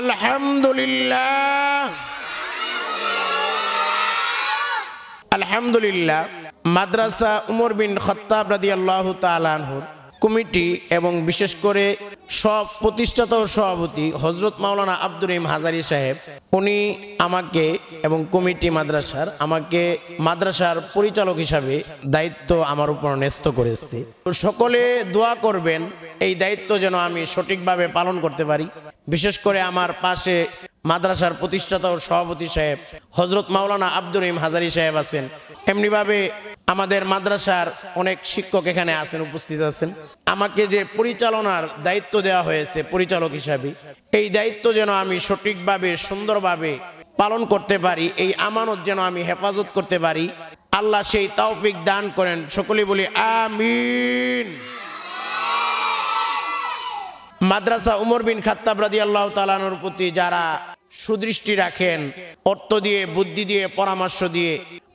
আলহামদুলিল্লাহ। আলহামদুলিল্লাহ মাদ্রাসা উমর বিন খত্তাব রাদি আল্লাহ তালানহুর কমিটি এবং বিশেষ করে সব প্রতিষ্ঠাতা ও সভাপতি হজরত মাওলানা আব্দুর রহিম হাজারি সাহেব, উনি আমাকে এবং কমিটি মাদ্রাসার আমাকে মাদ্রাসার পরিচালক হিসাবে দায়িত্ব আমার উপর ন্যস্ত করেছে। সকলে দোয়া করবেন, এই দায়িত্ব যেন আমি সঠিকভাবে পালন করতে পারি। বিশেষ করে আমার পাশে মাদ্রাসার প্রতিষ্ঠাতা ও সভাপতি সাহেব হজরত মাওলানা আব্দুর রহিম হাজারি সাহেব আছেন। এমনিভাবে আমাদের মাদ্রাসার অনেক শিক্ষক এখানে আছেন, উপস্থিত আছেন। আমাকে যে পরিচালনার দায়িত্ব দেওয়া হয়েছে পরিচালক হিসাবে, এই দায়িত্ব যেন আমি সঠিকভাবে, সুন্দরভাবে পালন করতে পারি, এই আমানত যেন আমি হেফাজত করতে পারি, আল্লাহ সেই তাওফিক দান করেন। সকলে বলি, আমিন। মাদ্রাসা উমর বিন খাত্তাব রাদি আল্লাহ তালানোর প্রতি যারা সুদৃষ্টি রাখেন, অর্থ দিয়ে, বুদ্ধি দিয়ে, পরামর্শ দিয়ে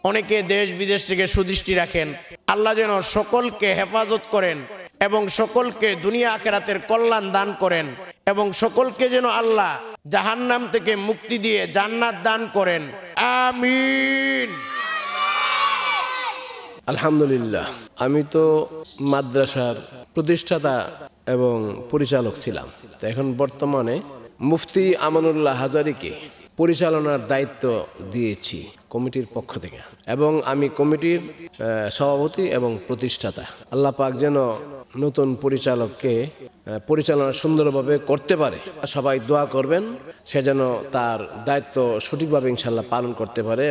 অনেকে দেশ বিদেশ থেকে সুদৃষ্টি রাখেন। আল্লাহ যেন সকলকে হেফাজত করেন এবং সকলকে দুনিয়া আখেরাতের কল্যাণ দান করেন এবং সকলকে যেন আল্লাহ জাহান্নাম থেকে মুক্তি দিয়ে জান্নাত দান করেন। আমিন। আলহামদুলিল্লাহ। আমি তো মাদ্রাসার প্রতিষ্ঠাতা এবং পরিচালক ছিলাম। তো এখন বর্তমানে মুফতি আমানুল্লাহ হাজারিকে পরিচালনার দায়িত্ব দিয়েছি কমিটির পক্ষ থেকে। এবং আমি কমিটির সভাপতি এবং প্রতিষ্ঠাতা। আল্লাহ পাক যেন নতুন পরিচালককে পরিচালনা সুন্দরভাবে করতে পারে। সবাই দোয়া করবেন, সে যেন তার দায়িত্ব সঠিকভাবে ইনশাল্লাহ পালন করতে পারে।